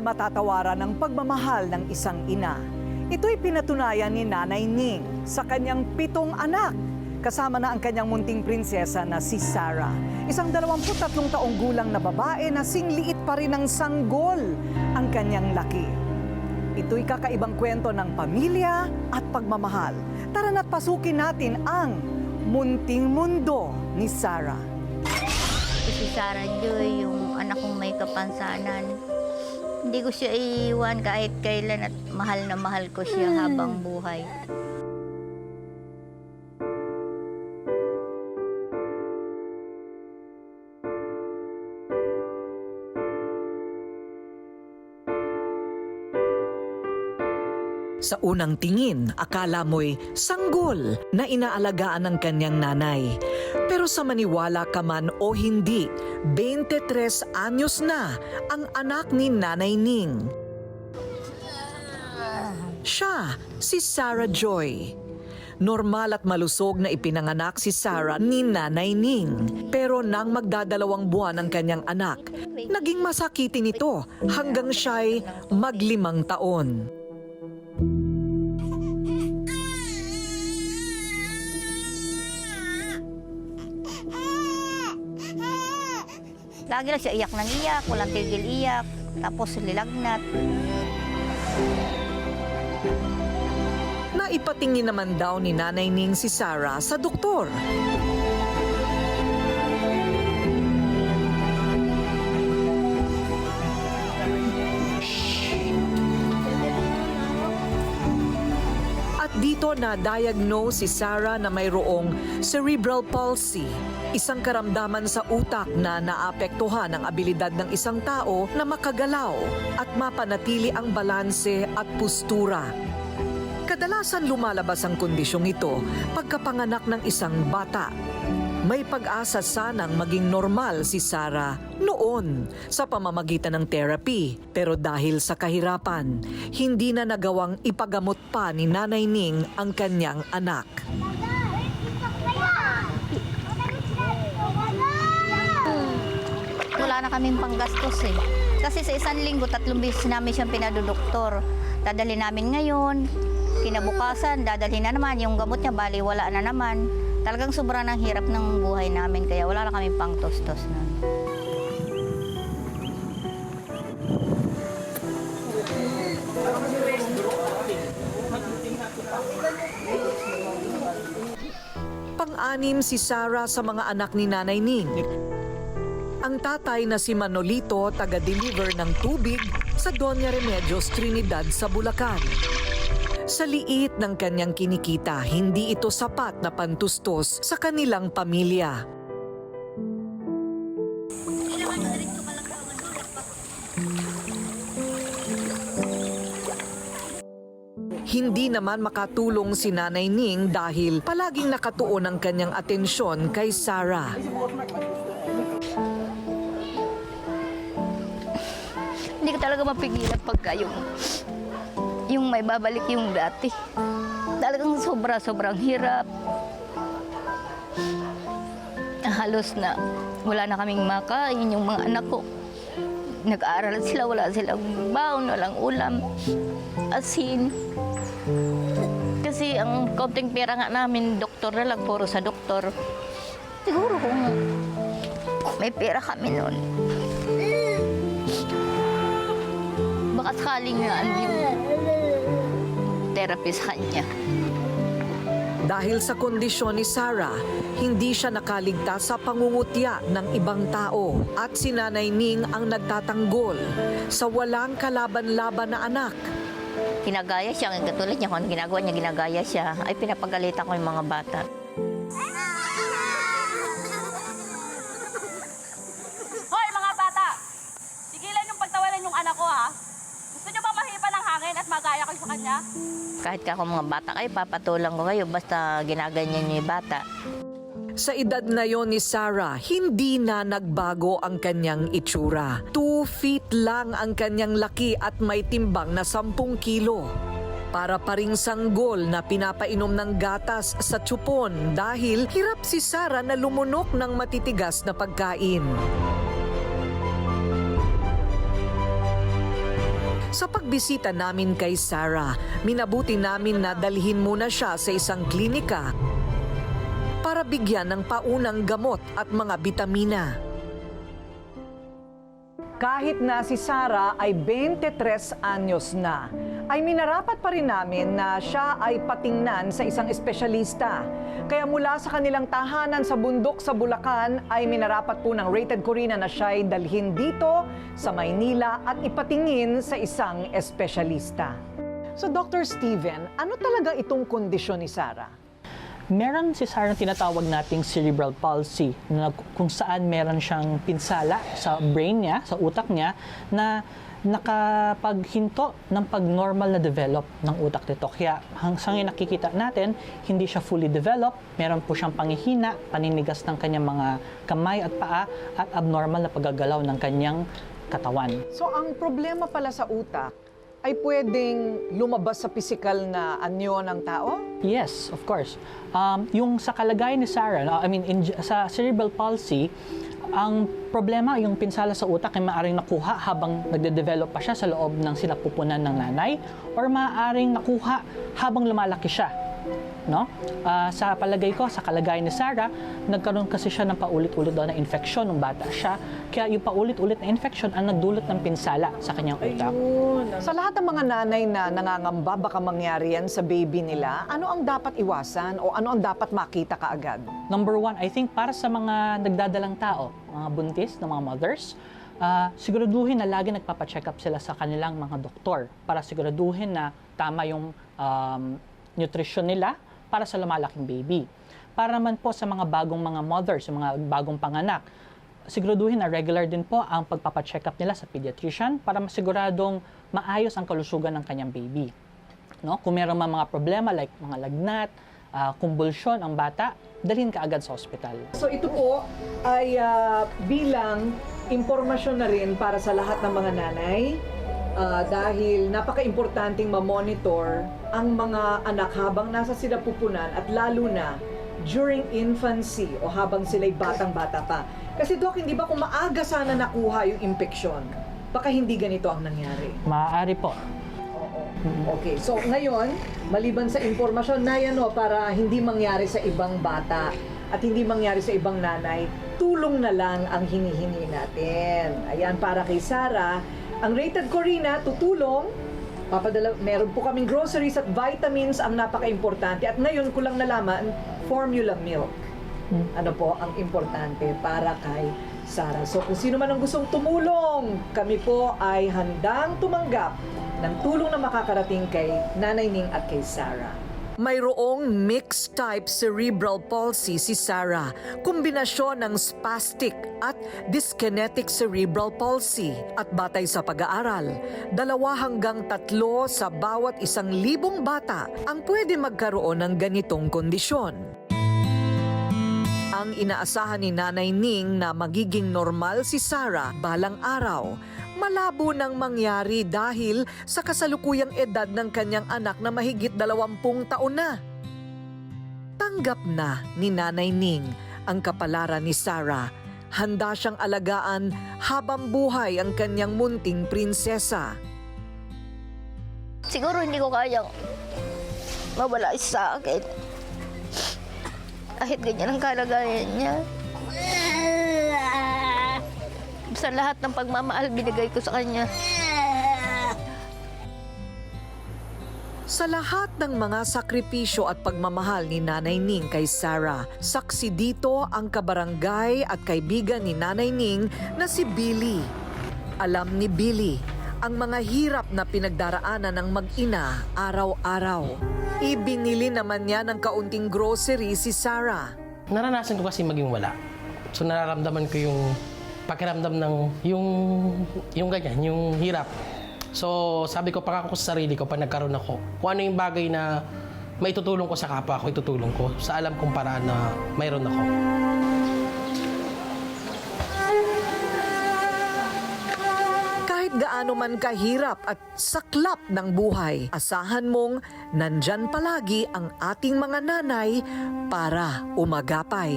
matatawaran ng pagmamahal ng isang ina. Ito'y pinatunayan ni Nanay Ning sa kanyang pitong anak. Kasama na ang kanyang munting prinsesa na si Sarah. Isang 23 taong gulang na babae na singliit pa rin ng sanggol ang kanyang laki. Ito'y kakaibang kwento ng pamilya at pagmamahal. Tara na't pasukin natin ang munting mundo ni Sarah. Si Sarah Joy, yung anak kong may kapansanan. Hindi ko siya iiwan kahit kailan at mahal na mahal ko siya habang buhay. Sa unang tingin, akala mo'y sanggol na inaalagaan ng kanyang nanay. Pero sa maniwala ka man o hindi, 23 anyos na ang anak ni Nanay Ning. Siya, si Sarah Joy. Normal at malusog na ipinanganak si Sarah ni Nanay Ning. Pero nang magdadalawang buwan ang kanyang anak, naging masakitin ito hanggang siya'y maglimang taon. Lagi lang siya iyak ng iyak, walang tigil iyak, tapos lilagnat. Naipatingin naman daw ni Nanay Ning si Sarah sa doktor. Dito na-diagnose si Sarah na mayroong cerebral palsy, isang karamdaman sa utak na naapektuhan ang abilidad ng isang tao na makagalaw at mapanatili ang balanse at postura. Kadalasan lumalabas ang kondisyong ito pagkapanganak ng isang bata. May pag-asa sanang maging normal si Sarah noon sa pamamagitan ng therapy. Pero dahil sa kahirapan, hindi na nagawang ipagamot pa ni Nanay Ning ang kanyang anak. Wala na kaming panggastos eh. Kasi sa isang linggo, tatlong beses namin siyang pinadodoktor. Dadali namin ngayon, kinabukasan, dadali na naman. Yung gamot niya, bali, wala na naman. Talagang sobrang ng hirap ng buhay namin, kaya wala na kaming pang tostos na. Pang-anim si Sarah sa mga anak ni Nanay Ning. Ang tatay na si Manolito taga-deliver ng tubig sa Doña Remedios Trinidad sa Bulacan. Sa liit ng kanyang kinikita, hindi ito sapat na pantustos sa kanilang pamilya. Hindi naman makatulong si Nanay Ning dahil palaging nakatuon ang kanyang atensyon kay Sarah. Hindi ko talaga mapigilan pagka yung, yung may babalik yung dati. Talagang sobra-sobrang hirap. Halos na wala na kaming makain yung mga anak ko. Nag-aaral sila, wala silang baon, walang ulam, asin. Kasi ang kaunting pera nga namin, doktor na lang, puro sa doktor. Siguro kung may pera kami noon, baka sakaling nga ano yung therapy sa kanya. Dahil sa kondisyon ni Sarah, hindi siya nakaligtas sa pangungutya ng ibang tao at si Nanay Ning ang nagtatanggol sa walang kalaban-laban na anak. Ginagaya siya, katulad niya, kung ginagawa niya, ginagaya siya, ay pinapagalitan ko yung mga bata. Kanya? Kahit ka kung mga bata kayo, papatulang ko kayo, basta ginaganyan niyo yung bata. Sa edad na yon ni Sarah, hindi na nagbago ang kanyang itsura. Two feet lang ang kanyang laki at may timbang na 10 kilo. Para pa ring sanggol na pinapainom ng gatas sa tsupon dahil hirap si Sarah na lumunok ng matitigas na pagkain. Sa pagbisita namin kay Sarah, minabuti namin na dalhin muna siya sa isang klinika para bigyan ng paunang gamot at mga bitamina. Kahit na si Sarah ay 23 anyos na, ay minarapat pa rin namin na siya ay patingnan sa isang espesyalista. Kaya mula sa kanilang tahanan sa bundok sa Bulacan ay minarapat po ng Rated Corina na siya ay dalhin dito sa Maynila at ipatingin sa isang espesyalista. So Dr. Steven, ano talaga itong kondisyon ni Sarah? Meron si Sarah tinatawag nating cerebral palsy na kung saan meron siyang pinsala sa brain niya, sa utak niya na nakapaghinto ng pag-normal na develop ng utak nito. Kaya hanggang nakikita natin, hindi siya fully developed. Meron po siyang pangihina, paninigas ng kanyang mga kamay at paa at abnormal na paggagalaw ng kanyang katawan. So ang problema pala sa utak ay pwedeng lumabas sa physical na anyo ng tao? Yes, of course. Um, yung sa kalagayan ni Sarah, I mean, in, sa cerebral palsy, ang problema, yung pinsala sa utak ay maaaring nakuha habang nagde-develop pa siya sa loob ng sinapupunan ng nanay or maaaring nakuha habang lumalaki siya. No? Ah, sa palagay ko, sa kalagayan ni Sarah, nagkaroon kasi siya ng paulit-ulit daw na infeksyon nung bata siya. Kaya yung paulit-ulit na infeksyon ang nagdulot ng pinsala sa kanyang utak. Sa lahat ng mga nanay na nangangamba baka mangyari yan sa baby nila, ano ang dapat iwasan o ano ang dapat makita kaagad? Number one, I think para sa mga nagdadalang tao, mga buntis, na mga mothers, ah, siguraduhin na lagi nagpapacheck up sila sa kanilang mga doktor para siguraduhin na tama yung um, nutrition nila para sa lumalaking baby. Para naman po sa mga bagong mga mothers, yung mga bagong panganak, siguraduhin na regular din po ang pagpapacheck up nila sa pediatrician para masiguradong maayos ang kalusugan ng kanyang baby. No? Kung meron man mga problema like mga lagnat, ah, kumbulsyon ang bata, dalhin ka agad sa ospital. So ito po ay ah, bilang impormasyon na rin para sa lahat ng mga nanay ah, dahil napaka-importanting ma-monitor ang mga anak habang nasa sila pupunan at lalo na during infancy o habang sila'y batang-bata pa. Kasi Doc, hindi ba kung maaga sana nakuha yung impeksyon, baka hindi ganito ang nangyari? Maaari po. Oo. Okay, so ngayon, maliban sa impormasyon na yan o, para hindi mangyari sa ibang bata at hindi mangyari sa ibang nanay, tulong na lang ang hinihingi natin. Ayan, para kay Sarah, ang Rated Corina, tutulong. Papadala, meron po kaming groceries at vitamins ang napaka-importante. At ngayon ko lang nalaman, formula milk. Ano po ang importante para kay Sarah. So kung sino man ang gustong tumulong, kami po ay handang tumanggap ng tulong na makakarating kay Nanay Ning at kay Sarah. Mayroong mixed type cerebral palsy si Sarah, kombinasyon ng spastic at dyskinetic cerebral palsy. At batay sa pag-aaral, dalawa hanggang tatlo sa bawat isang libong bata ang pwede magkaroon ng ganitong kondisyon. Ang inaasahan ni Nanay Ning na magiging normal si Sarah balang araw, malabo nang mangyari dahil sa kasalukuyang edad ng kanyang anak na mahigit dalawampung taon na. Tanggap na ni Nanay Ning ang kapalaran ni Sarah. Handa siyang alagaan habang buhay ang kanyang munting prinsesa. Siguro hindi ko kayang mawala sa akin. Kahit ganyan ang kalagayan niya. Sa lahat ng pagmamahal binigay ko sa kanya. Sa lahat ng mga sakripisyo at pagmamahal ni Nanay Ning kay Sarah, saksi dito ang kabarangay at kaibigan ni Nanay Ning na si Billy. Alam ni Billy ang mga hirap na pinagdaraanan ng mag-ina araw-araw. Ibinili naman niya ng kaunting grocery si Sarah. Naranasan ko kasi maging wala. So nararamdaman ko yung pakiramdam ng yung yung ganyan, yung hirap. So sabi ko para ko sa sarili ko pag nagkaroon ako, kung ano yung bagay na maitutulong ko sa kapwa ko, itutulong ko sa alam kong paraan na mayroon ako. Kahit gaano man kahirap at saklap ng buhay, asahan mong nandyan palagi ang ating mga nanay para umagapay.